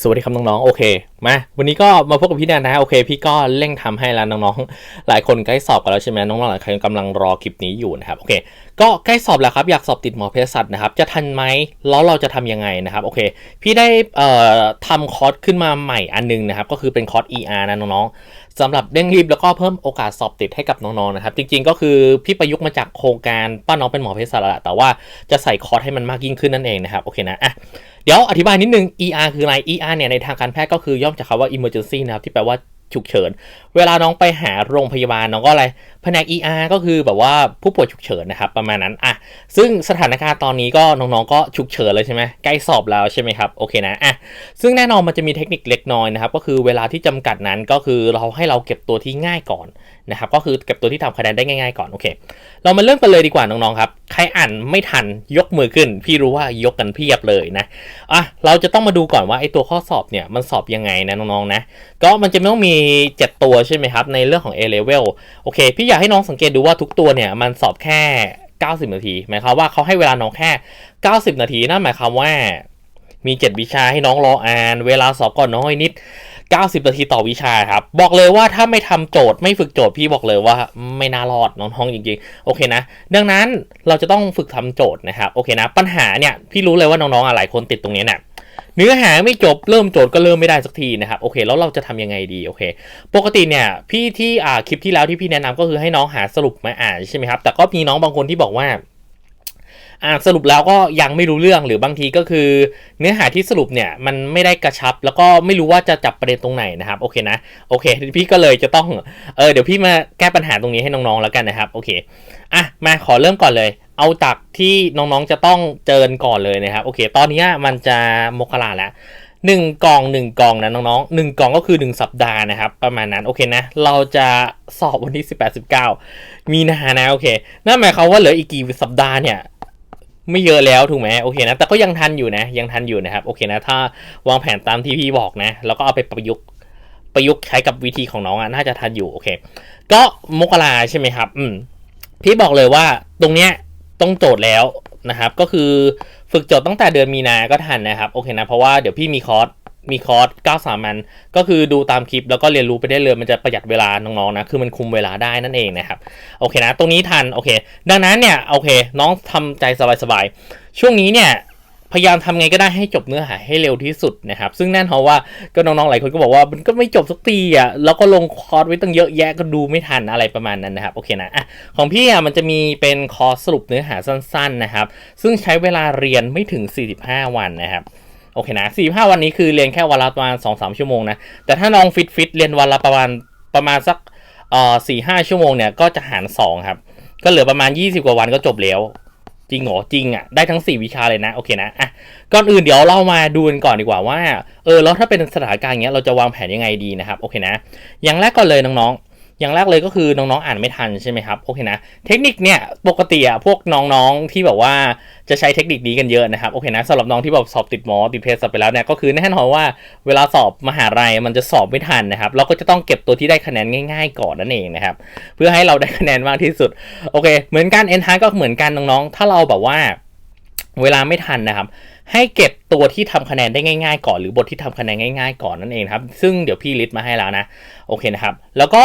สวัสดีครับน้องๆ โอเค มา วันนี้ก็มาพบกับพี่แนนนะโอเค พี่ก็เร่งทำให้แล้วน้องๆ หลายคนใกล้สอบกันแล้วใช่ไหมน้องๆ หลายคนกำลังรอคลิปนี้อยู่นะครับ โอเคก็ใกล้สอบแล้วครับ อยากสอบติดหมอเภสัชนะครับ จะทันไหมแล้วเราจะทำยังไงนะครับ โอเค พี่ได้เอ่อทำคอร์สขึ้นมาใหม่อันนึงนะครับ ก็คือเป็นคอร์ส ER นะน้องๆสำหรับเร่งรีบแล้วก็เพิ่มโอกาสสอบติดให้กับน้องๆนะครับ จริงๆก็คือพี่ประยุกต์มาจากโครงการป้าน้องเป็นหมอเภสัชแหละแต่ว่าจะใส่คอร์สให้มันมากยิ่งขึ้นนั่นเองนะครับ โอเคนะอะเดี๋ยวอธิบายนิดนึง ER คืออะไร ER เนี่ยในทางการแพทย์ก็คือย่อมจากคำว่า emergency นะครับที่แปลว่า ฉุกเฉิน เวลาน้องไปหาโรงพยาบาลน้องก็อะไรแผนก ER ก็คือแบบว่าผู้ป่วยฉุกเฉินนะครับประมาณนั้นอะซึ่งสถานการณ์ตอนนี้ก็น้องๆก็ฉุกเฉินเลยใช่ไหมใกล้สอบแล้วใช่ไหมครับโอเคนะอะซึ่งแน่นอนมันจะมีเทคนิคเล็กน้อยนะครับก็คือเวลาที่จำกัดนั้นก็คือเราให้เราเก็บตัวที่ง่ายก่อน นะครับก็คือเก็บตัวที่ทำคะแนนได้ง่ายๆก่อนโอเค เรามาเริ่มกันเลยดีกว่าน้องๆครับใครอ่านไม่ทันยกมือขึ้น พี่รู้ว่ายกกันเพียบเลยนะอะเราจะต้องมาดูก่อนว่าไอตัวข้อสอบเนี่ยมันสอบยังไงนะน้องๆนะก็มันจะต้องมี 7 ตัวใช่ไหมครับในเรื่องของ A level โอเค พี่อยากให้น้องสังเกตดูว่าทุกตัวเนี่ยมันสอบแค่ 90 นาที หมายความว่าเขาให้เวลาน้องแค่ 90 นาทีนั่นหมายความว่ามี 7 วิชาให้น้องรออ่าน เวลาสอบก็น้อยนิด 90 นาทีต่อวิชาครับ บอกเลยว่าถ้าไม่ทำโจทย์ไม่ฝึกโจทย์พี่บอกเลยว่าไม่น่ารอดน้องๆจริงๆ โอเคนะ ดังนั้นเราจะต้องฝึกทำโจทย์นะครับ โอเคนะ ปัญหาเนี่ยพี่รู้เลยว่าน้องๆหลายคนติดตรงนี้เนี่ยเนื้อหาไม่จบเริ่มโจทย์ก็เริ่มไม่ได้สักทีนะครับโอเค แล้วเราจะทำยังไงดีโอเค ปกติเนี่ยพี่ที่อ่าคลิปที่แล้วที่พี่แนะนำก็คือให้น้องหาสรุปมาอ่านใช่ไหมครับแต่ก็มีน้องบางคนที่บอกว่า อ่าสรุปแล้วก็ยังไม่รู้เรื่องหรือบางทีก็คือ เนื้อหาที่สรุปเนี่ยมันไม่ได้กระชับ แล้วก็ไม่รู้ว่าจะจับประเด็นตรงไหนนะครับโอเคนะโอเค พี่ก็เลยจะต้องเออเดี๋ยวพี่มาแก้ปัญหาตรงนี้ให้น้องๆแล้วกันนะครับโอเคอะมาขอเริ่มก่อนเลย เอาจากที่น้องๆจะต้องเจริญก่อนเลยนะครับโอเค ตอนนี้มันจะมกราแล้วหนึ่งกล่องหนึ่งกล่องนะน้องๆหนึ่งกล่องก็คือหนึ่งสัปดาห์นะครับ ประมาณนั้นโอเคนะ เราจะสอบวันที่18 19มีนานะโอเคนั่นหมายความว่าเหลืออีกกี่สัปดาห์เนี่ย ไม่เยอะแล้วถูกไหมโอเคนะ แต่ก็ยังทันอยู่นะ ยังทันอยู่นะครับ โอเคนะ ถ้าวางแผนตามที่พี่บอกนะ แล้วก็เอาไปประยุกต์ประยุกต์ใช้กับวิธีของน้องอะน่าจะทันอยู่โอเค ก็มกราใช่ไหมครับ อืมพี่บอกเลยว่าตรงเนี้ยต้องโจทย์แล้วนะครับ ก็คือฝึกโจทย์ตั้งแต่เดือนมีนาก็ทันนะครับ โอเคนะ เพราะว่าเดี๋ยวพี่มีคอร์ส มีคอร์ส9สามันก็คือดูตามคลิปแล้วก็เรียนรู้ไปได้เลยมันจะประหยัดเวลาน้องๆนะคือมันคุมเวลาได้นั่นเองนะครับโอเคนะ ตรงนี้ทันโอเค ดังนั้นเนี่ยโอเค น้องทำใจสบายๆช่วงนี้เนี่ยพยายามทำไงก็ได้ให้จบเนื้อหาให้เร็วที่สุดนะครับ ซึ่งแน่นอนว่าก็น้องๆหลายคนก็บอกว่ามันก็ไม่จบสักทีอะแล้วก็ลงคอร์สไว้ตั้งเยอะแยะก็ดูไม่ทันอะไรประมาณนั้นนะครับโอเคนะอะของพี่อะมันจะมีเป็นคอร์สสรุปเนื้อหาสั้น ๆนะครับ ซึ่งใช้เวลาเรียนไม่ถึง 45 วันนะครับ โอเคนะ45วันนี้คือเรียนแค่วันละประมาณ2-3ชั่วโมงนะ แต่ถ้าน้องฟิตฟิตเรียนวันละประมาณประมาณสักเอ่อสี่ห้าชั่วโมงเนี่ยก็จะหารสองครับ ก็เหลือประมาณ20กว่าวันก็จบแล้ว จริงเหรอจริงอะได้ทั้ง4วิชาเลยนะโอเคนะอะก่อนอื่นเดี๋ยวเรามาดูกันก่อนดีกว่าว่าเออแล้วถ้าเป็นสถานการณ์เงี้ยเราจะวางแผนยังไงดีนะครับโอเคนะ อย่างแรกก่อนเลยน้องๆ อย่างแรกเลยก็คือน้องๆอ่านไม่ทันใช่ไหมครับโอเคนะเทคนิคเนี่ยปกติอะพวกน้องๆที่แบบว่าจะใช้เทคนิคนี้กันเยอะนะครับโอเคนะสำหรับน้องที่แบบสอบติดหมอติดเภสัชไปแล้วเนี่ยก็คือแน่นอนว่าเวลาสอบมหาลัยมันจะสอบไม่ทันนะครับเราก็จะต้องเก็บตัวที่ได้คะแนนง่าย ๆ ก่อนนั่นเองนะครับเพื่อให้เราได้คะแนนมากที่สุดโอเค เหมือนกันเอ็นทาก็เหมือนกันน้องๆถ้าเราแบบว่าเวลาไม่ทันนะครับ ให้เก็บตัวที่ทำคะแนนได้ง่าย ๆ ก่อน หรือบทที่ทำคะแนนง่าย ๆ ก่อนนั่นเองครับ ซึ่งเดี๋ยวพี่ลิสต์มาให้แล้วนะ โอเคนะครับ แล้วก็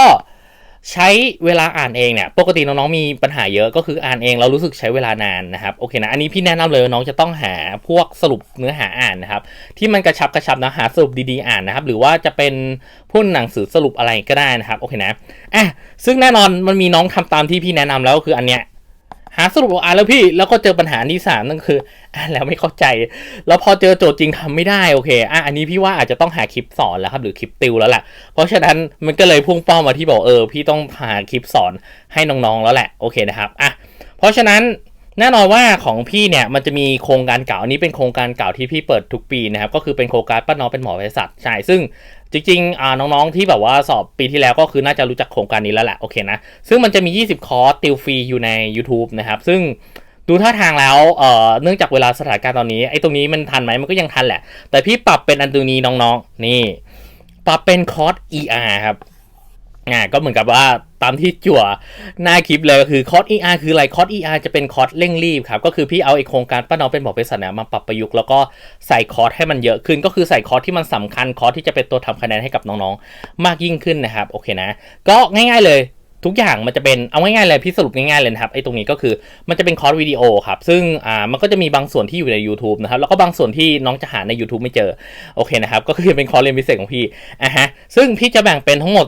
ใช้เวลาอ่านเองเนี่ยปกติน้องๆมีปัญหาเยอะก็คืออ่านเองเรารู้สึกใช้เวลานานนะครับโอเคนะอันนี้พี่แนะนำเลยน้องจะต้องหาพวกสรุปเนื้อหาอ่านนะครับที่มันกระชับกระชับนะหาสรุปดีๆอ่านนะครับหรือว่าจะเป็นพวกหนังสือสรุปอะไรก็ได้นะครับโอเคนะอะซึ่งแน่นอนมันมีน้องทำตามที่พี่แนะนำแล้วก็คืออันเนี้ย หาสรุปอ่านแล้วพี่แล้วก็เจอปัญหาที่สามนั่นคืออ่านแล้วไม่เข้าใจ แล้วพอเจอโจทย์จริงทำไม่ได้โอเคอะอันนี้พี่ว่าอาจจะต้องหาคลิปสอนแล้วครับหรือคลิปติวแล้วแหละเพราะฉะนั้นมันก็เลยพุ่งเป้ามาที่บอกเออ พี่ต้องหาคลิปสอนให้น้องๆแล้วแหละโอเคนะครับอะเพราะฉะนั้นแน่นอนว่าของพี่เนี่ยมันจะมีโครงการเก่าอันนี้เป็นโครงการเก่าที่พี่เปิดทุกปีนะครับก็คือเป็นโครงการป้าน้องเป็นหมอเภสัชใช่ซึ่ง จริงๆ น้องๆ ที่แบบว่าสอบปีที่แล้วก็คือน่าจะรู้จักโครงการนี้แล้วแหละ โอเคนะ ซึ่งมันจะมี 20 คอร์สติวฟรีอยู่ใน YouTube นะครับ ซึ่งดูท่าทางแล้วเอ่อเนื่องจากเวลาสถานการณ์ตอนนี้ ไอ้ตรงนี้มันทันไหมมันก็ยังทันแหละ แต่พี่ปรับเป็นอันตัวนี้น้องๆ นี่ ปรับเป็นคอร์ส ER ครับ อ่าก็เหมือนกับว่าตามที่จั่วหน้าคลิปเลยก็คือคอร์ส ER คืออะไรคอร์ส ER จะเป็นคอร์สเร่งรีบครับก็คือพี่เอาไอโครงการป้าน้องเป็นบอกเป็นสัตว์เนี่ยมาปรับประยุกต์แล้วก็ใส่คอร์สให้มันเยอะขึ้น ก็คือใส่คอร์สที่มันสำคัญคอร์สที่จะเป็นตัวทำคะแนนให้กับน้องๆ มากยิ่งขึ้นนะครับโอเคนะ ก็ง่าย ๆเลยทุกอย่างมันจะเป็นเอาง่ายๆเลยพี่สรุปง่ายๆเลยนะครับไอ้ตรงนี้ก็คือมันจะเป็นคอร์สวิดีโอครับซึ่งอ่ามันก็จะมีบางส่วนที่อยู่ใน YouTube นะครับแล้วก็บางส่วนที่น้องจะหาใน YouTube ไม่เจอโอเคนะครับก็คือเป็นคอร์สเรียนพิเศษของพี่อะฮะซึ่งพี่จะแบ่งเป็นทั้งหมด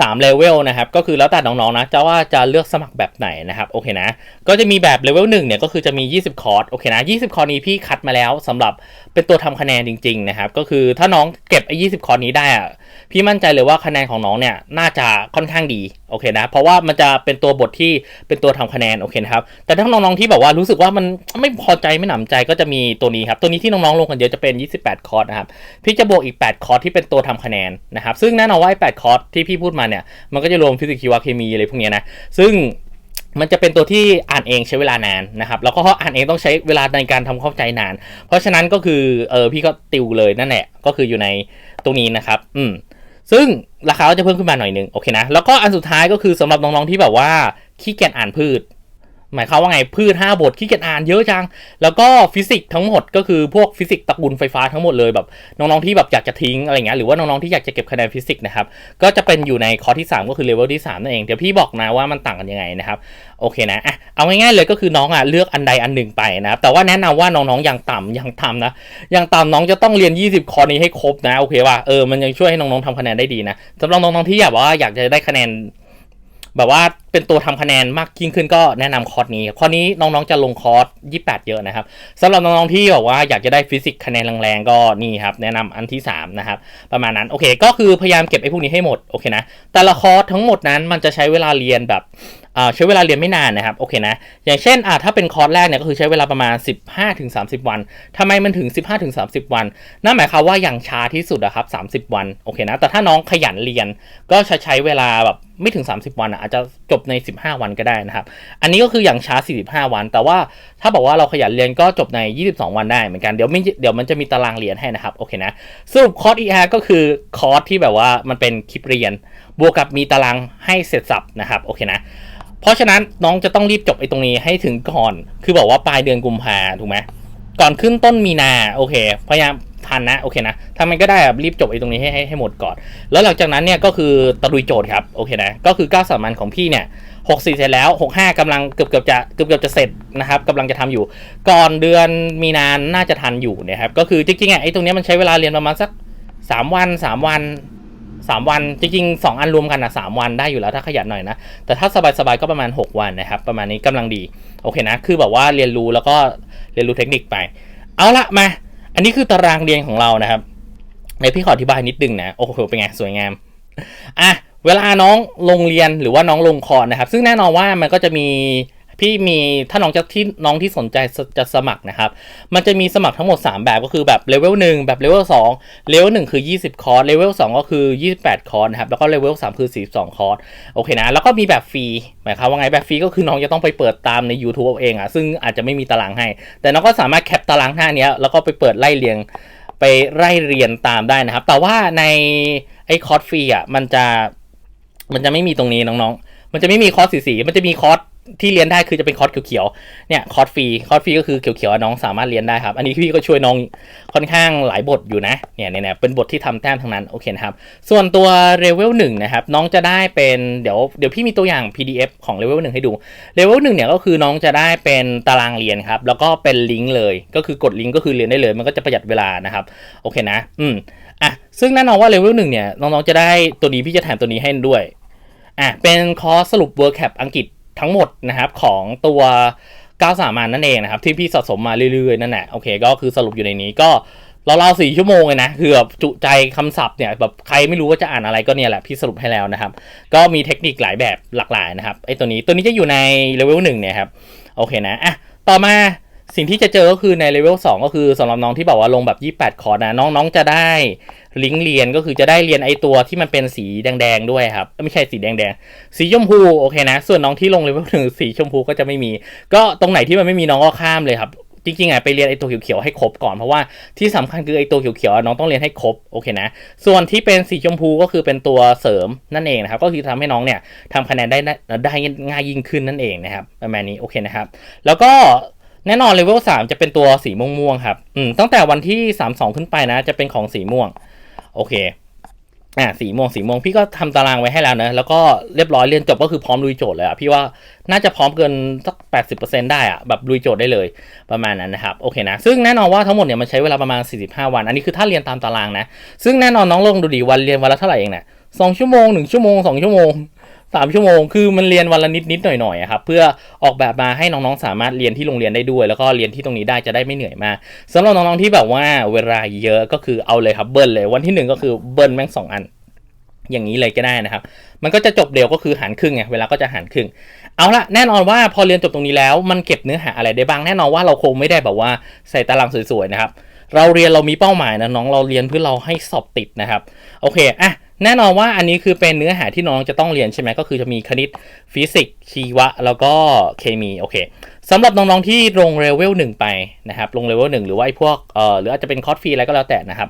3เลเวลนะครับก็คือแล้วแต่น้องๆนะจะว่าจะเลือกสมัครแบบไหนนะครับโอเคนะ ก็จะมีแบบเลเวล1เนี่ยก็คือจะมี 20 คอร์สโอเคนะ 20 คอร์สนี้พี่คัดมาแล้วสำหรับเป็นตัวทำคะแนนจริงๆนะครับก็คือถ้าน้องเก็บไอ้20 คอร์สนี้ได้อะ พี่มั่นใจเลยว่าคะแนนของน้องเนี่ยน่าจะค่อนข้างดีโอเคนะ เพราะว่ามันจะเป็นตัวบทที่เป็นตัวทำคะแนนโอเคนะครับแต่ถ้าน้องๆที่แบบว่ารู้สึกว่ามันไม่พอใจไม่หนำใจก็จะมีตัวนี้ครับตัวนี้ที่น้องๆลงกันเยอะจะเป็น 28 คอร์สนะครับพี่จะบวกอีก 8 คอร์สที่เป็นตัวทำคะแนนนะครับซึ่งแน่นอนว่าไอ้8คอร์สที่พี่พูดมาเนี่ยมันก็จะรวมฟิสิกส์ชีวเคมีอะไรพวกนี้นะซึ่ง มันจะเป็นตัวที่อ่านเองใช้เวลานานนะครับ แล้วก็อ่านเองต้องใช้เวลาในการทำเข้าใจนาน เพราะฉะนั้นก็คือเออพี่ก็ติวเลยนั่นแหละก็คืออยู่ในตรงนี้นะครับ อืมซึ่งราคาก็จะเพิ่มขึ้นมาหน่อยนึงโอเคนะแล้วก็อันสุดท้ายก็คือสำหรับน้องๆที่แบบว่าขี้เกียจอ่านพืช หมายความว่าไงพืช 5 บทขี้เกียจอ่านเยอะจัง แล้วก็ฟิสิกส์ทั้งหมดก็คือพวกฟิสิกส์ตระกูลไฟฟ้าทั้งหมดเลยแบบน้องๆที่แบบอยากจะทิ้งอะไรเงี้ยหรือว่าน้องๆที่อยากจะเก็บคะแนนฟิสิกส์นะครับก็จะเป็นอยู่ในคอร์สที่ 3 ก็คือเลเวลที่ 3 นั่นเอง เดี๋ยวพี่บอกนะว่ามันต่างกันยังไงนะครับโอเคนะอะเอาง่ายๆเลยก็คือน้องอะเลือกอันใดอันหนึ่งไปนะครับแต่ว่าแนะนำว่าน้องๆอย่างต่ำอย่างต่ำนะอย่างต่ำน้องจะต้องเรียน 20 คอร์สนี้ให้ครบนะโอเคว่าเออมันยังช่วยให้น้องๆทำคะแนนได้ดีนะสำหรับน้องๆที่อยากว่าอยากจะได้คะแนน แบบว่าเป็นตัวทำคะแนนมากยิ่งขึ้นก็แนะนำคอร์สนี้คอร์สนี้น้องๆจะลงคอร์ส28 เยอะนะครับสำหรับน้องๆที่บอกว่าอยากจะได้ฟิสิกส์คะแนนแรงๆก็นี่ครับแนะนำอันที่3นะครับประมาณนั้นโอเค ก็คือพยายามเก็บไอ้พวกนี้ให้หมดโอเคนะแต่ละคอร์สทั้งหมดนั้นมันจะใช้เวลาเรียนแบบ ใช้เวลาเรียนไม่นานนะครับโอเคนะอย่างเช่นถ้าเป็นคอร์สแรกเนี่ยก็คือใช้เวลาประมาณ 15-30 วันทำไมมันถึง 15-30 วันนั่นหมายความว่าอย่างช้าที่สุดอะครับ 30 วันโอเคนะแต่ถ้าน้องขยันเรียนก็จะใช้เวลาแบบไม่ถึง 30 วันอะอาจจะจบใน 15 วันก็ได้นะครับ อันนี้ก็คืออย่างช้า 45 วัน แต่ว่าถ้าบอกว่าเราขยันเรียนก็จบใน 22 วันได้เหมือนกัน เดี๋ยวไม่เดี๋ยวมันจะมีตารางเรียนให้นะครับ โอเคนะ สรุปคอร์ส ER ก็คือคอร์สที่แบบว่ามันเป็นคลิปเรียน บวกกับมีตารางให้เสร็จสับนะครับ โอเคนะ เพราะฉะนั้นน้องจะต้องรีบจบไอ้ตรงนี้ให้ถึงก่อน คือบอกว่าปลายเดือนกุมภาถูกไหมก่อนขึ้นต้นมีนาโอเคพยายามทันนะโอเคนะทำมันก็ได้แบบรีบจบไอ้ตรงนี้ให้ให้ให้หมดก่อน แล้วหลังจากนั้นเนี่ยก็คือตะลุยโจทย์ครับโอเคนะก็คือ9สามัญของพี่เนี่ย64เสร็จแล้ว65กำลังเกือบเกือบจะเกือบเกือบจะเสร็จนะครับกำลังจะทำอยู่ ก่อนเดือนมีนาน่าจะทันอยู่นะครับก็คือจริงๆอะไอ้ตรงเนี้ยมันใช้เวลาเรียนประมาณสัก 3 วัน 3 วัน 3วันจริงๆ2อันรวมกันอะ3วันได้อยู่แล้วถ้าขยันหน่อยนะ แต่ถ้าสบายๆก็ประมาณ 6 วันนะครับ ประมาณนี้กำลังดี โอเคนะ คือแบบว่าเรียนรู้แล้วก็เรียนรู้เทคนิคไป เอาละมา อันนี้คือตารางเรียนของเรานะครับในพี่ขออธิบายนิดนึงนะ โอ้โห เป็นไง สวยงาม อะ เวลาน้องลงเรียนหรือว่าน้องลงคอร์นะครับ ซึ่งแน่นอนว่ามันก็จะมี พี่มีถ้าน้องจะที่น้องที่สนใจจะสมัครนะครับ มันจะมีสมัครทั้งหมด 3 แบบก็คือแบบเลเวล1แบบเลเวล2เลเวล1คือ 20 คอร์สเลเวล2ก็คือ 28 คอร์สนะครับ แล้วก็เลเวล3คือ 42 คอร์สโอเคนะ แล้วก็มีแบบฟรีหมายความว่าไงแบบฟรีก็คือน้องจะต้องไปเปิดตามใน YouTube เอาเองอะซึ่งอาจจะไม่มีตารางให้ แต่น้องก็สามารถแคปตารางหน้านี้แล้วก็ไปเปิดไล่เรียงไปไล่เรียนตามได้นะครับ แต่ว่าในไอ้คอร์สฟรีอะมันจะมันจะไม่มีตรงนี้น้องๆ มันจะไม่มีคอร์สสีสีมันจะมีคอร์ส ที่เรียนได้คือจะเป็นคอร์สเขียวๆ เนี่ยคอร์สฟรีคอร์สฟรีก็คือเขียวๆน้องสามารถเรียนได้ครับ อันนี้พี่ก็ช่วยน้องค่อนข้างหลายบทอยู่นะ เนี่ยเนี่ยเป็นบทที่ทำแต้มทั้งนั้นโอเคนะครับ ส่วนตัวเลเวลหนึ่งนะครับน้องจะได้เป็นเดี๋ยวเดี๋ยวพี่มีตัวอย่าง PDF ของเลเวลหนึ่งให้ดูเลเวลหนึ่งเนี่ยก็คือน้องจะได้เป็นตารางเรียนครับ แล้วก็เป็นลิงก์เลย ก็คือกดลิงก์ก็คือเรียนได้เลย มันก็จะประหยัดเวลานะครับโอเคนะ อืมอะซึ่งแน่นอนว่าเลเวลหนึ่งเนี่ยน้องๆจะได้ตัวนี้พี่จะแถมตัวนี้ให้ด้วยอะเป็นคอร์สสรุป World Cap อังกฤษ ทั้งหมดนะครับของตัว9สามันนั่นเองนะครับ ที่พี่สะสมมาเรื่อยๆ นั่นแหละโอเคก็คือสรุปอยู่ในนี้ก็เราเล่าสี่ชั่วโมงเลยนะคือแบบจุใจคำศัพท์เนี่ยแบบใครไม่รู้ว่าจะอ่านอะไรก็เนี่ยแหละพี่สรุปให้แล้วนะครับ ก็มีเทคนิคหลายแบบหลากหลายนะครับไอ้ตัวนี้ตัวนี้จะอยู่ในเลเวลหนึ่งเนี่ยครับโอเคนะอะต่อมา สิ่งที่จะเจอก็คือในเลเวล2ก็คือสำหรับน้องที่บอกว่าลงแบบ 28 คอร์สนะ น้องๆจะได้ลิงก์เรียนก็คือจะได้เรียนไอตัวที่มันเป็นสีแดงๆด้วยครับ ไม่ใช่สีแดงๆ สีชมพูโอเคนะ ส่วนน้องที่ลงเลเวลหนึ่งสีชมพูก็จะไม่มี ก็ตรงไหนที่มันไม่มีน้องก็ข้ามเลยครับ จริงๆอะไปเรียนไอตัวเขียวๆให้ครบก่อนเพราะว่าที่สำคัญคือไอตัวเขียวๆน้องต้องเรียนให้ครบโอเคนะ ส่วนที่เป็นสีชมพูก็คือเป็นตัวเสริมนั่นเองนะครับ ก็คือทำให้น้องเนี่ยทำคะแนนได้ได้ง่ายยิ่งขึ้นนั่นเองนะครับประมาณนี้โอเคนะครับ แล้วก็ แน่นอนเลเวล3จะเป็นตัวสีม่วงๆครับ อืมตั้งแต่วันที่32ขึ้นไปนะ จะเป็นของสีม่วง โอเค อ่า สีม่วงสีม่วงพี่ก็ทำตารางไว้ให้แล้วนะ แล้วก็เรียบร้อยเรียนจบก็คือพร้อมลุยโจทย์เลยอะพี่ว่าน่าจะพร้อมเกินสัก80%ได้อะแบบลุยโจทย์ได้เลยประมาณนั้นนะครับ โอเคนะ ซึ่งแน่นอนว่าทั้งหมดเนี่ยมันใช้เวลาประมาณ45วัน อันนี้คือถ้าเรียนตามตารางนะ ซึ่งแน่นอนน้องลงดูดีวันเรียนวันละเท่าไหร่เองนะสองชั่วโมงหนึ่งชั่วโมงสองชั่วโมง สามชั่วโมง คือมันเรียนวันละนิดนิดหน่อยหน่อยครับ เพื่อออกแบบมาให้น้องๆ สามารถเรียนที่โรงเรียนได้ด้วย แล้วก็เรียนที่ตรงนี้ได้จะได้ไม่เหนื่อยมากสำหรับน้องๆ ที่แบบว่าเวลาเยอะก็คือเอาเลยครับเบิร์นเลย วันที่หนึ่งก็คือเบิร์นแม่งสองอัน อย่างนี้เลยก็ได้นะครับ มันก็จะจบเร็วก็คือหารครึ่งไง เวลาก็จะหารครึ่ง เอาละแน่นอนว่าพอเรียนจบตรงนี้แล้ว มันเก็บเนื้อหาอะไรได้บ้าง แน่นอนว่าเราคงไม่ได้แบบว่าใส่ตารางสวยๆนะครับ เราเรียนเรามีเป้าหมายนะน้องเราเรียนเพื่อเราให้สอบติดนะครับ โอเค อะ แน่นอนว่าอันนี้คือเป็นเนื้อหาที่น้องจะต้องเรียนใช่ไหมก็คือจะมีคณิตฟิสิกส์ชีวะ แล้วก็เคมีโอเคสำหรับน้องๆที่ลงเลเวลหนึ่งไปนะครับลงเลเวลหนึ่งหรือว่าไอ้พวกเอ่อหรืออาจจะเป็นคอร์สฟรีอะไรก็แล้วแต่นะครับ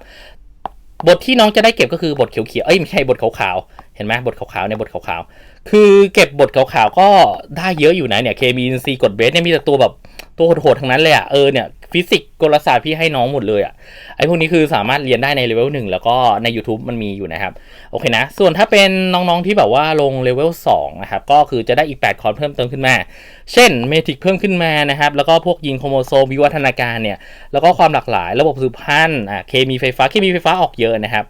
บทที่น้องจะได้เก็บก็คือบทเขียวๆเอ้ยไม่ใช่บทขาวๆเห็นไหมบทขาวๆเนี่ยบทขาวๆคือเก็บบทขาวๆก็ได้เยอะอยู่นะเนี่ยเคมีอินซีกดเบสเนี่ยมีแต่ตัวแบบ ตัวโหดๆทั้งนั้นเลยอะเออเนี่ยฟิสิกส์กลศาสตร์พี่ให้น้องหมดเลยอะไอพวกนี้คือสามารถเรียนได้ในเลเวลหนึ่งแล้วก็ใน YouTube มันมีอยู่นะครับ โอเคนะ ส่วนถ้าเป็นน้องๆที่แบบว่าลงเลเวล2นะครับ ก็คือจะได้อีก 8 คอร์สเพิ่มเติมขึ้นมา เช่นเมทิกเพิ่มขึ้นมานะครับ แล้วก็พวกยิงโครโมโซมวิวัฒนาการเนี่ย แล้วก็ความหลากหลายระบบสืบพันธุ์อ่าเคมีไฟฟ้าเคมีไฟฟ้าออกเยอะนะครับ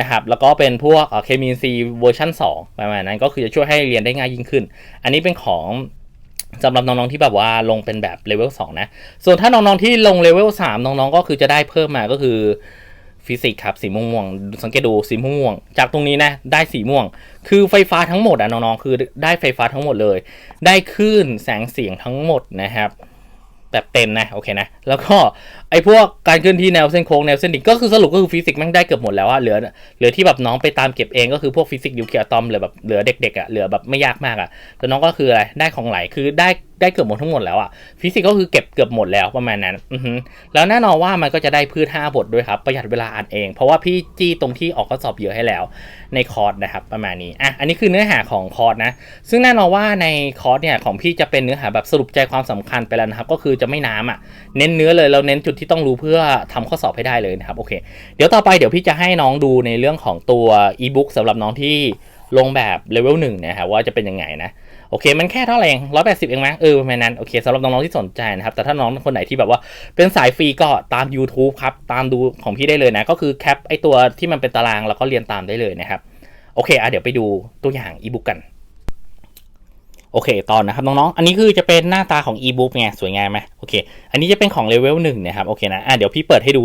นะครับแล้วก็เป็นพวกเคมีซีเวอร์ชัน2ประมาณนั้นก็คือจะช่วยให้เรียนได้ง่ายยิ่งขึ้น อันนี้เป็นของ สำหรับน้องๆที่แบบว่าลงเป็นแบบเลเวล2นะ ส่วนถ้าน้องๆที่ลงเลเวล3น้องๆก็คือจะได้เพิ่มมาก็คือฟิสิกส์ครับสีม่วงสังเกตดูสีม่วง จากตรงนี้นะได้สีม่วง คือไฟฟ้าทั้งหมดอะน้องๆคือได้ไฟฟ้าทั้งหมดเลย ได้คลื่นแสงเสียงทั้งหมดนะครับแบบเต็มนะโอเคนะแล้วก็ ไอ้พวกการเคลื่อนที่แนวเส้นโค้งแนวเส้นดิ่งก็คือสรุปก็คือฟิสิกส์แม่งได้เกือบหมดแล้วอะเหลือเหลือที่แบบน้องไปตามเก็บเองก็คือพวกฟิสิกส์นิวเคลียร์ตอมเหลือแบบเหลือเด็กๆอะเหลือแบบไม่ยากมากอะแต่น้องก็คืออะไรได้ของไหลคือได้ได้เกือบหมดทั้งหมดแล้วอะฟิสิกส์ก็คือเก็บเกือบหมดแล้วประมาณนั้นอือฮึแล้วแน่นอนว่ามันก็จะได้พืช5บทด้วยครับประหยัดเวลาอ่านเอง เพราะว่าพี่จี้ตรงที่ออกข้อสอบเยอะให้แล้ว ในคอร์สนะครับประมาณนี้อะอันนี้คือเนื้อหาของคอร์สนะซึ่งแน่นอนว่าในคอร์สเนี่ยของพี่จะเป็นเนื้อหาแบบสรุปใจความสำคัญไปแล้วนะครับก็คือจะไม่น้ำอะเน้นเนื้อเลยเราเน้นจุดที่ต้องรู้เพื่อทำข้อสอบให้ได้เลยนะครับโอเคเดี๋ยวต่อไปเดี๋ยวพี่จะให้น้องดูในเรื่องของตัวอีบุ๊กสำหรับน้องที่ลงแบบเลเวลหนึ่งนะครับว่าจะเป็นยังไงนะโอเค มันแค่เท่าไหร่เองร้อยแปดสิบเองไหมเออประมาณนั้นโอเคสำหรับน้องๆที่สนใจนะครับ แต่ถ้าน้องคนไหนที่แบบว่าเป็นสายฟรีก็ตาม YouTube ครับ ตามดูของพี่ได้เลยนะ ก็คือแคปไอตัวที่มันเป็นตารางแล้วก็เรียนตามได้เลยนะครับ โอเคอะเดี๋ยวไปดูตัวอย่างอีบุ๊กกัน โอเคตอนนะครับน้องๆ อันนี้คือจะเป็นหน้าตาของอีบุ๊กไงสวยงามไหมโอเค อันนี้จะเป็นของเลเวลหนึ่งนะครับโอเคนะอะเดี๋ยวพี่เปิดให้ดู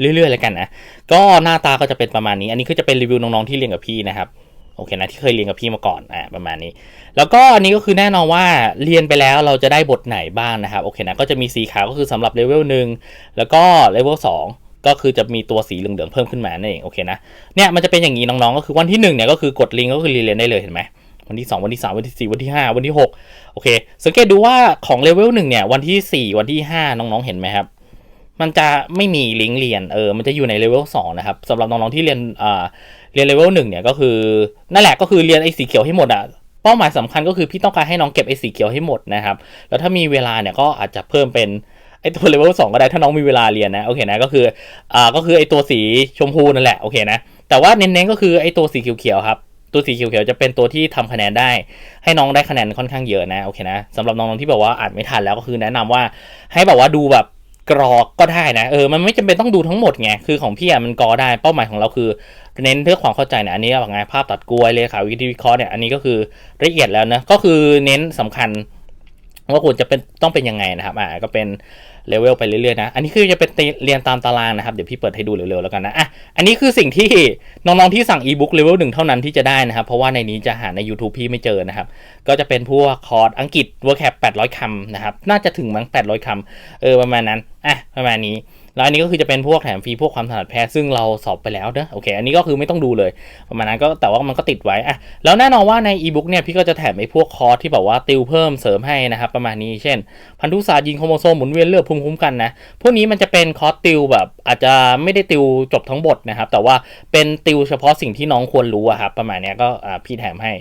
เรื่อยๆเลยกันนะก็หน้าตาก็จะเป็นประมาณนี้ อันนี้คือจะเป็นรีวิวน้องๆที่เรียนกับพี่นะครับโอเคนะที่เคยเรียนกับพี่มาก่อนอ่าประมาณนี้ แล้วก็อันนี้ก็คือแน่นอนว่าเรียนไปแล้วเราจะได้บทไหนบ้างนะครับโอเคนะก็จะมีสีขาวก็คือสำหรับเลเวลหนึ่งแล้วก็เลเวลสองก็คือจะมีตัวสีเหลืองๆเพิ่มขึ้นมานั่นเองโอเคนะเนี่ยมันจะเป็นอย่างนี้น้องๆก็คือวันที่1เนี่ยก็คือกดลิงก์ก็คือเรียนได้เลยเห็นไหม วันที่ 2 วันที่ 3 วันที่ 4 วันที่ 5 วันที่ 6 โอเค สังเกตดูว่าของเลเวลหนึ่งเนี่ย วันที่ 4 วันที่ 5 น้องๆ เห็นไหมครับ มันจะไม่มีลิงก์เรียน เออ มันจะอยู่ในเลเวลสองนะครับสำหรับน้องๆ ที่เรียนอ่าเรียนเลเวลหนึ่งเนี่ยก็คือ นั่นแหละก็คือเรียนไอ้สีเขียวให้หมดอะเป้าหมายสำคัญก็คือพี่ต้องการให้น้องเก็บไอ้สีเขียวให้หมดนะครับ แล้วถ้ามีเวลาเนี่ยก็อาจจะเพิ่มเป็นไอ้ตัวเลเวลสองก็ได้ถ้าน้องมีเวลาเรียนนะโอเคนะก็คืออ่าก็คือไอ้ตัวสีชมพูนั่นแหละโอเคนะแต่ว่าเน้นๆก็คือไอ้ตัวสีเขียวๆครับ ตัวสีเขียวๆจะเป็นตัวที่ทำคะแนนได้ ให้น้องได้คะแนนค่อนข้างเยอะนะโอเคนะสำหรับน้องๆที่แบบว่าอ่านไม่ทันแล้วก็คือแนะนำว่า ให้แบบว่าดูแบบกรอกก็ได้นะเออมันไม่จำเป็นต้องดูทั้งหมดไงคือของพี่อะมันกอได้เป้าหมายของเราคือเน้นเพื่อความเข้าใจนะอันนี้แบบไงภาพตัดกลวยเลยค่ะวิธีวิเคราะห์เนี่ยอันนี้ก็คือละเอียดแล้วนะก็คือเน้นสำคัญ ว่าควรจะเป็นต้องเป็นยังไงนะครับอ่าก็เป็นเลเวลไปเรื่อยๆนะ อันนี้คือจะเป็นเรียนตามตารางนะครับ เดี๋ยวพี่เปิดให้ดูเร็วๆแล้วกันนะอะอันนี้คือสิ่งที่น้องๆที่สั่งอีบุ๊กเลเวลหนึ่งเท่านั้นที่จะได้นะครับ เพราะว่าในนี้จะหาใน YouTube พี่ไม่เจอนะครับ ก็จะเป็นพวกคอร์สอังกฤษเวอร์แคปแปดร้อยคำนะครับ น่าจะถึงมั้งแปดร้อยคำเออประมาณนั้นอะประมาณนี้ แล้วอันนี้ก็คือจะเป็นพวกแถมฟรีพวกความถนัดแพทย์ซึ่งเราสอบไปแล้วเนอะโอเค อันนี้ก็คือไม่ต้องดูเลยประมาณนั้นก็แต่ว่ามันก็ติดไว้อะแล้วแน่นอนว่าในอีบุ๊กเนี่ยพี่ก็จะแถมไอ้พวกคอร์สที่แบบว่าติวเพิ่มเสริมให้นะครับประมาณนี้เช่น พันธุศาสตร์ยิงโครโมโซมหมุนเวียนเลือดภูมิคุ้มกันนะพวกนี้มันจะเป็นคอร์สติวแบบอาจจะไม่ได้ติวจบทั้งบทนะครับแต่ว่าเป็นติวเฉพาะสิ่งที่น้องควรรู้อะครับประมาณนี้ก็พี่แถมให้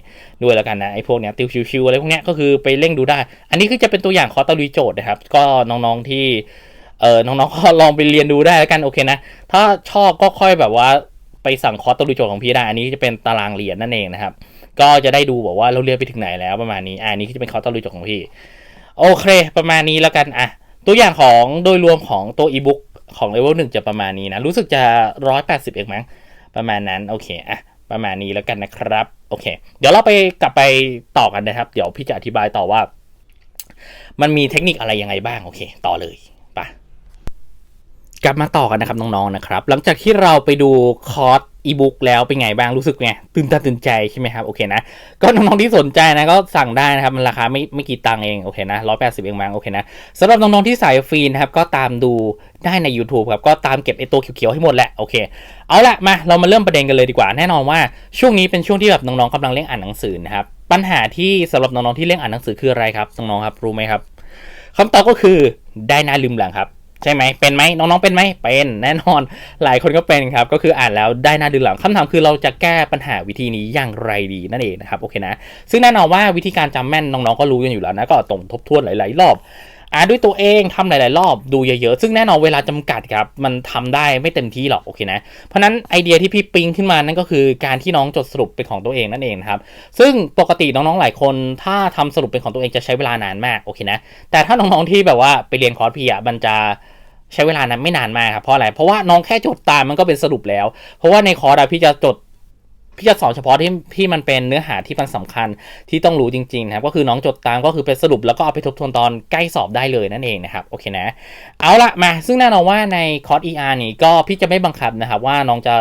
ด้วยแล้วกันนะไอ้พวกเนี้ยติวชิวๆอะไรพวกเนี้ยก็คือไปเร่งดูได้ อันนี้คือจะเป็นตัวอย่างคอร์สตะลุยโจทย์นะครับก็น้องๆที่ เออน้องๆก็ลองไปเรียนดูได้แล้วกันโอเคนะ ถ้าชอบก็ค่อยแบบว่าไปสั่งคอร์สตะลุยโจทย์ของพี่ได้ อันนี้จะเป็นตารางเรียนนั่นเองนะครับ ก็จะได้ดูบอกว่าเราเรียนไปถึงไหนแล้วประมาณนี้อ่านี้ก็จะเป็นคอร์สตะลุยโจทย์ของพี่ โอเค ประมาณนี้แล้วกันอะตัวอย่างของโดยรวมของตัวอีบุ๊กของเลเวลหนึ่งจะประมาณนี้นะ รู้สึกจะร้อยแปดสิบเองมั้งประมาณนั้นโอเคอะประมาณนี้แล้วกันนะครับโอเค เดี๋ยวเราไปกลับไปต่อกันนะครับ เดี๋ยวพี่จะอธิบายต่อว่า มันมีเทคนิคอะไรยังไงบ้างโอเค ต่อเลย กลับมาต่อกันนะครับน้องๆนะครับ หลังจากที่เราไปดูคอร์สอีบุ๊กแล้วเป็นไงบ้างรู้สึกไงตื่นตาตื่นใจใช่ไหมครับโอเคนะก็น้องๆที่สนใจนะก็สั่งได้นะครับมันราคาไม่ไม่กี่ตังค์เองโอเคนะร้อยแปดสิบเองมั้งโอเคนะสำหรับน้องๆที่สายฟรีนะครับก็ตามดูได้ใน YouTube ครับก็ตามเก็บไอตัวเขียวๆให้หมดแหละโอเคเอาละมาเรามาเริ่มประเด็นกันเลยดีกว่า แน่นอนว่าช่วงนี้เป็นช่วงที่แบบน้องๆกำลังเร่งอ่านหนังสือนะครับปัญหาที่สำหรับน้องๆที่เร่งอ่านหนังสือคืออะไรครับน้องๆครับรู้ไหมครับคำตอบก็คือได้หน้าลืมหลังครับ ใช่ไหมเป็นไหมน้องๆเป็นไหมเป็นแน่นอนหลายคนก็เป็นครับ ก็คืออ่านแล้วได้หน้าดึงหลังคำถามคือเราจะแก้ปัญหาวิธีนี้อย่างไรดีนั่นเองนะครับโอเคนะ ซึ่งแน่นอนว่าวิธีการจำแม่นน้องๆก็รู้กันอยู่แล้วนะก็ตรงทบทวนหลาย ๆ รอบ อ่าด้วยตัวเองทำหลาย ๆ รอบดูเยอะ ๆ ซึ่งแน่นอนเวลาจำกัดครับ มันทำได้ไม่เต็มที่หรอกโอเคนะ เพราะนั้นไอเดียที่พี่ปิ๊งขึ้นมานั่นก็คือการที่น้องจดสรุปเป็นของตัวเองนั่นเองครับ ซึ่งปกติน้อง ๆ หลายคนถ้าทำสรุปเป็นของตัวเองจะใช้เวลานานมากโอเคนะ แต่ถ้าน้อง ๆ ที่แบบว่าไปเรียนคอร์สพีอะมันจะใช้เวลานั้นไม่นานมากครับเพราะอะไรเพราะว่าน้องแค่จดตามมันก็เป็นสรุปแล้ว เพราะว่าในคอร์สพี่จะจด พี่จะสอนเฉพาะที่ที่มันเป็นเนื้อหาที่มันสำคัญที่ต้องรู้จริงๆนะครับก็คือน้องจดตามก็คือเป็นสรุปแล้วก็เอาไปทบทวนตอนใกล้สอบได้เลยนั่นเองนะครับโอเคนะ เอาละมาซึ่งแน่นอนว่าในคอร์ส ER นี่ก็พี่จะไม่บังคับนะครับว่าน้องจะ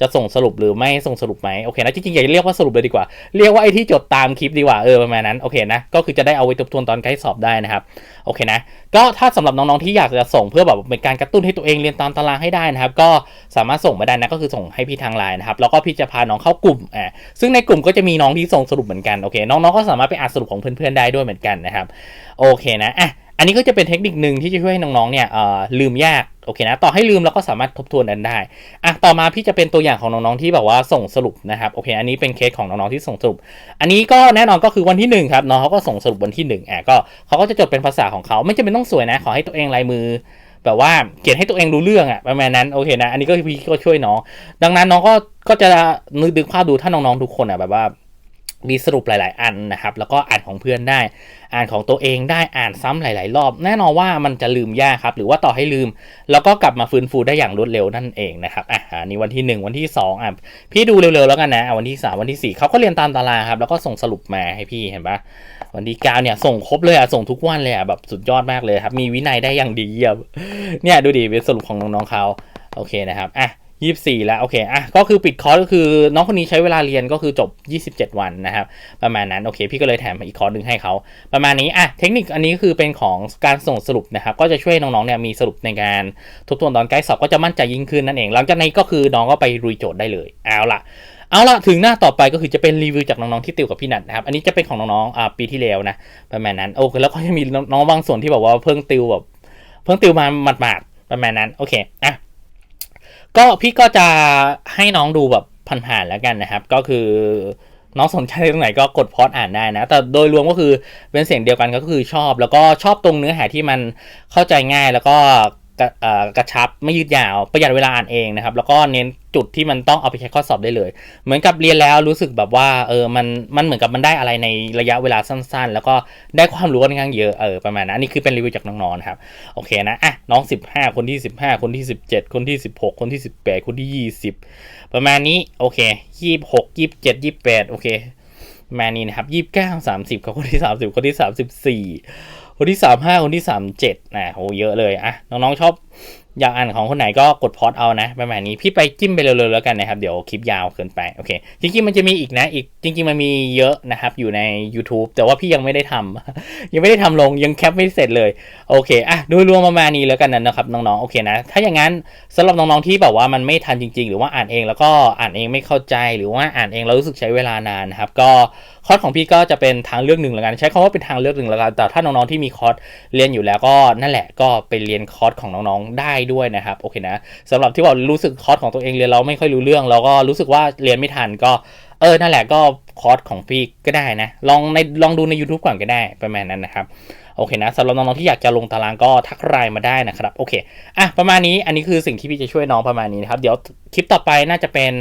จะส่งสรุปหรือไม่ส่งสรุปไหมโอเคนะจริงๆอย่าเรียกว่าสรุปเลยดีกว่า เรียกว่าไอ้ที่จดตามคลิปดีกว่าเออประมาณนั้นโอเคนะก็คือจะได้เอาไว้ทบทวนตอนใกล้สอบได้นะครับโอเคนะก็ถ้าสำหรับน้องๆที่อยากจะส่งเพื่อแบบเป็นการกระตุ้นให้ตัวเองเรียนตามตารางให้ได้นะครับก็สามารถส่งมาได้นะก็คือส่งให้พี่ทางไลน์นะครับแล้วก็พี่จะพาน้องเข้ากลุ่มอ่าซึ่งในกลุ่มก็จะมีน้องที่ส่งสรุปเหมือนกันโอเคน้องๆก็สามารถไปอ่านสรุปของเพื่อนๆได้ด้วยเหมือนกันนะครับโอเคนะอะอันนี้ก็จะเป็นเทคนิคหนึ่งที่จะช่วยให้น้องๆเนี่ยเอ่อลืมยากโอเคนะต่อให้ลืมเราก็สามารถทบทวนกันได้อะต่อมาพี่จะเป็นตัวอย่างของน้องๆที่แบบว่าส่งสรุปนะครับโอเค อันนี้เป็นเคสของน้องๆที่ส่งสรุป อันนี้ก็แน่นอนก็คือวันที่หนึ่งครับน้องเขาก็ส่งสรุปวันที่หนึ่งอะก็เขาก็จะจดเป็นภาษาของเขาไม่จำเป็นต้องสวยนะ ขอให้ตัวเองลายมือ แบบว่าเขียนให้ตัวเองรู้เรื่องอะประมาณนั้นโอเคนะ อันนี้ก็พี่ก็ช่วยน้อง ดังนั้นน้องก็ก็จะนึกดึงภาพดูถ้าน้องๆทุกคนอะแบบว่า มีสรุปหลาย ๆ อันนะครับ แล้วก็อ่านของเพื่อนได้ อ่านของตัวเองได้อ่านซ้ำหลาย ๆ รอบ แน่นอนว่ามันจะลืมยากครับ หรือว่าต่อให้ลืม แล้วก็กลับมาฟื้นฟูได้อย่างรวดเร็วนั่นเองนะครับอะอันนี้วันที่ 1 วันที่ 2อะพี่ดูเร็ว ๆ แล้วกันนะอะวันที่ 3 วันที่ 4เขาก็เรียนตามตารางครับ แล้วก็ส่งสรุปมาให้พี่เห็นปะวันที่9เนี่ยส่งครบเลยอะส่งทุกวันเลยอะแบบสุดยอดมากเลยครับมีวินัยได้อย่างดีเยี่ยมเนี่ยดูดิเป็นสรุปของน้องๆเขาโอเคนะครับอะ ยี่สิบสี่แล้วโอเคอะก็คือปิดคอร์สก็คือน้องคนนี้ใช้เวลาเรียนก็คือจบ 27 วันนะครับ ประมาณนั้นโอเคพี่ก็เลยแถมอีกคอร์สหนึ่งให้เขาประมาณนี้อะเทคนิคอันนี้คือเป็นของการส่งสรุปนะครับ ก็จะช่วยน้องๆเนี่ยมีสรุปในการทบทวนตอนใกล้สอบก็จะมั่นใจยิ่งขึ้นนั่นเอง หลังจากนี้ก็คือน้องก็ไปรุยโจทย์ได้เลยเอาละเอาละถึงหน้าต่อไปก็คือจะเป็นรีวิวจากน้องๆที่ติวกับพี่นัทนะครับ อันนี้จะเป็นของน้องๆอ่าปีที่แล้วนะประมาณนั้นโอเคแล้วก็จะมีน้องๆบางส่วนที่แบบว่าเพิ่งติวแบบเพิ่งติวมาหมาดๆประมาณนั้นโอเคอะ ก็พี่ก็จะให้น้องดูแบบผ่านๆแล้วกันนะครับ ก็คือน้องสนใจตรงไหนก็กดพอดอ่านได้นะ แต่โดยรวมก็คือเป็นเสียงเดียวกันก็คือชอบ แล้วก็ชอบตรงเนื้อหาที่มันเข้าใจง่ายแล้วก็ กระเอ่อกระชับไม่ยืดยาวประหยัดเวลาอ่านเองนะครับ แล้วก็เน้นจุดที่มันต้องเอาไปใช้ข้อสอบได้เลย เหมือนกับเรียนแล้วรู้สึกแบบว่าเออมันมันเหมือนกับมันได้อะไรในระยะเวลาสั้น ๆ แล้วก็ได้ความรู้ค่อนข้างเยอะเออประมาณนั้นอันนี้คือเป็นรีวิวจากน้องๆนะครับโอเคนะอะน้อง 15 คนที่ 15 คนที่ 17 คนที่ 16 คนที่ 18 คนที่ 20 ประมาณนี้โอเค26 27 28โอเคประมาณนี้นะครับ29 30กับคนที่ 30 คนที่ 34 คนที่35คนที่37นะโหเยอะเลยอะน้องๆชอบอยากอ่านของคนไหนก็กดพอดเอานะประมาณนี้พี่ไปจิ้มไปเร็วๆแล้วกันนะครับเดี๋ยวคลิปยาวเกินไปโอเคจริงๆมันจะมีอีกนะอีกจริงๆมันมีเยอะนะครับอยู่ใน YouTube แต่ว่าพี่ยังไม่ได้ทำยังไม่ได้ทำลงยังแคปไม่เสร็จเลยโอเคอะดูรวมประมาณนี้แล้วกันนะครับน้องๆโอเคนะ ถ้าอย่างนั้นสำหรับน้องๆที่แบบว่ามันไม่ทันจริง ๆ หรือว่าอ่านเองแล้วก็อ่านเองไม่เข้าใจหรือว่าอ่านเองแล้วรู้สึกใช้เวลานานนะครับก็ คอร์สของพี่ก็จะเป็นทางเลือกหนึ่งแล้วกัน ใช้คำว่าเป็นทางเลือกหนึ่งแล้วกัน แต่ถ้าน้องๆที่มีคอร์สเรียนอยู่แล้วก็นั่นแหละก็ไปเรียนคอร์สของน้องๆได้ด้วยนะครับโอเคนะสำหรับที่บอกรู้สึกคอร์สของตัวเองเรียนเราไม่ค่อยรู้เรื่องแล้วก็รู้สึกว่าเรียนไม่ทันก็เออ นั่นแหละก็คอร์สของพี่ก็ได้นะ ลองในลองดูใน YouTube ก่อนก็ได้ประมาณนั้นนะครับ โอเคนะสำหรับน้องๆที่อยากจะลงตารางก็ทักไลน์มาได้นะครับ โอเค อะ ประมาณนี้ อันนี้คือสิ่งที่พี่จะช่วยน้องประมาณนี้นะครับ เดี๋ยวคลิปต่อไปน่าจะเป็น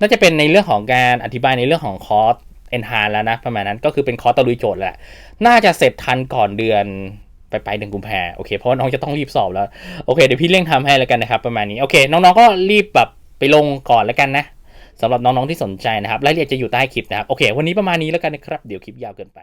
น่าจะเป็นในเรื่องของการอธิบายในเรื่องของคอร์ส เอนฮานแล้วนะประมาณนั้นก็คือเป็นคอร์สตะลุยโจทย์แหละ น่าจะเสร็จทันก่อนเดือนไปไปลายเดือนกุมภาโอเคเพราะน้องจะต้องรีบสอบแล้ว โอเคเดี๋ยวพี่เร่งทำให้แล้วกันนะครับ ประมาณนี้โอเค น้องๆก็รีบแบบไปลงก่อนแล้วกันนะสำหรับน้องๆที่สนใจนะครับรายละเอียดจะอยู่ใต้คลิปนะครับโอเค วันนี้ประมาณนี้แล้วกันนะครับ เดี๋ยวคลิปยาวเกินไป